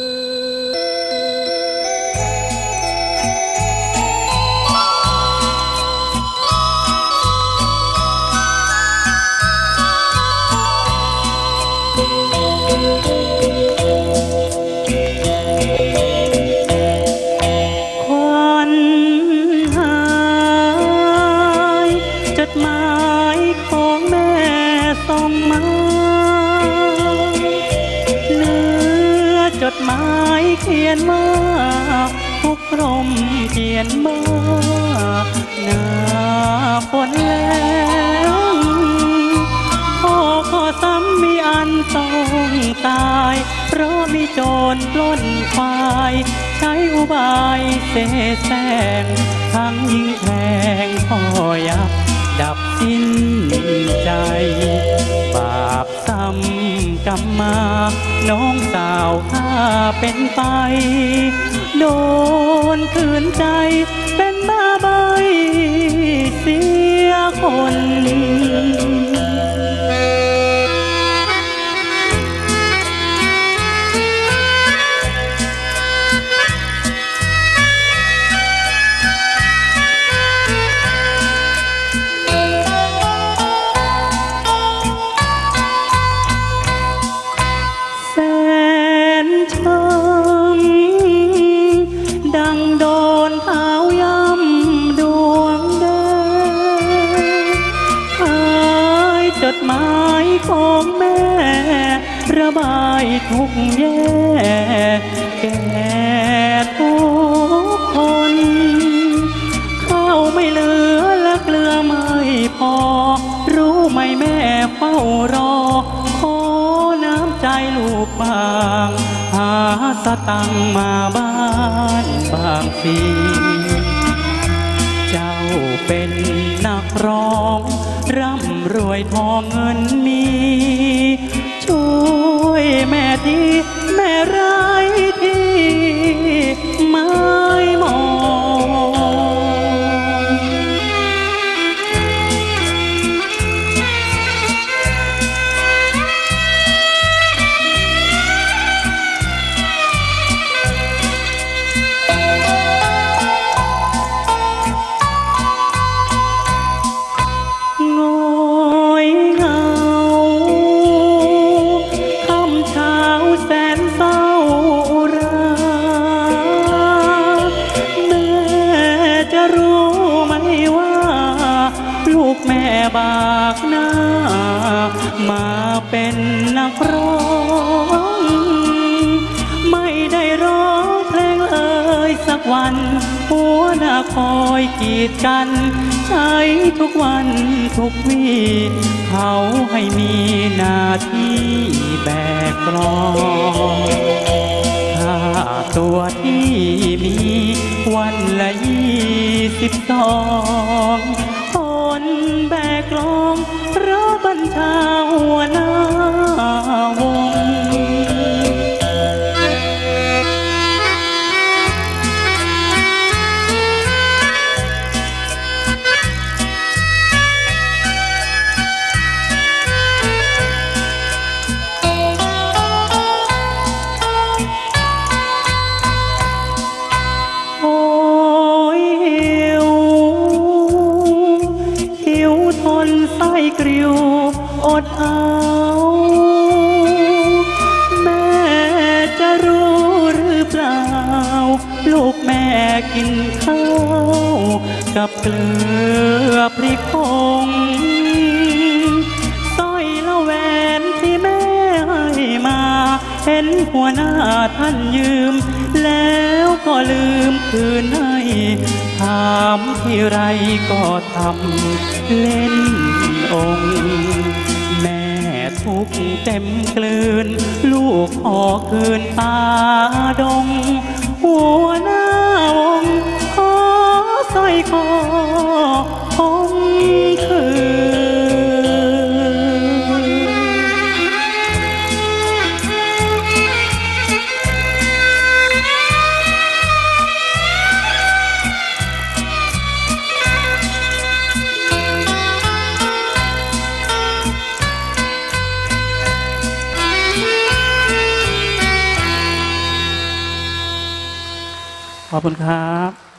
Ooh. จดหมายเขียนว่าทุกลมเขียนมาหน้าฝนแล้วพ่อขอซ้ำมีอันต้องตาย เพราะมีโจรปล้นควาย ใช้อุบายเสแสร้งทั้งยิงแทงพ่อยับ ดับสิ้นใจ บาปซ้ำกรรมมา น้องสาวข้าเป็นไป โดนคืนใจเป็นบ้าใบ ทุกแย่แก่ทุกคน ข้าวไม่เหลือและเกลือไม่พอ รู้ไหมแม่เฝ้ารอ ขอน้ำใจลูกบาง หาสตังมาบ้านบางสีเจ้าเป็นนักร้อง ร่ำรวยทองเงินมี แม่ทีแม่ร บากหน้า มาเป็นนักร้อง ไม่ได้ร้องเพลงเลยสักวัน หัวหน้าคอยกีดกัน ใช้ทุกวันทุกวีเขาให้มีหน้าที่แบกกลองค่าตัวที่มีวันละยี่สิบสองคนแบ องเพราะบัญชาหัวหน้า ดเอา แม่จะรู้หรือเปล่า ลูกแม่กินข้าว กับเกลือพริกผงสร้อยละแหวนที่แม่ให้มา เห็นหัวหน้าท่านยืม แล้วก็ลืมคืนให้ถามที่ไรก็ทำเล่นองค์ ทุกเต็มกลืน ลูกขอคืนตาดง หัวหน้าวงขอสร้อยคอ ขอบคุณครับ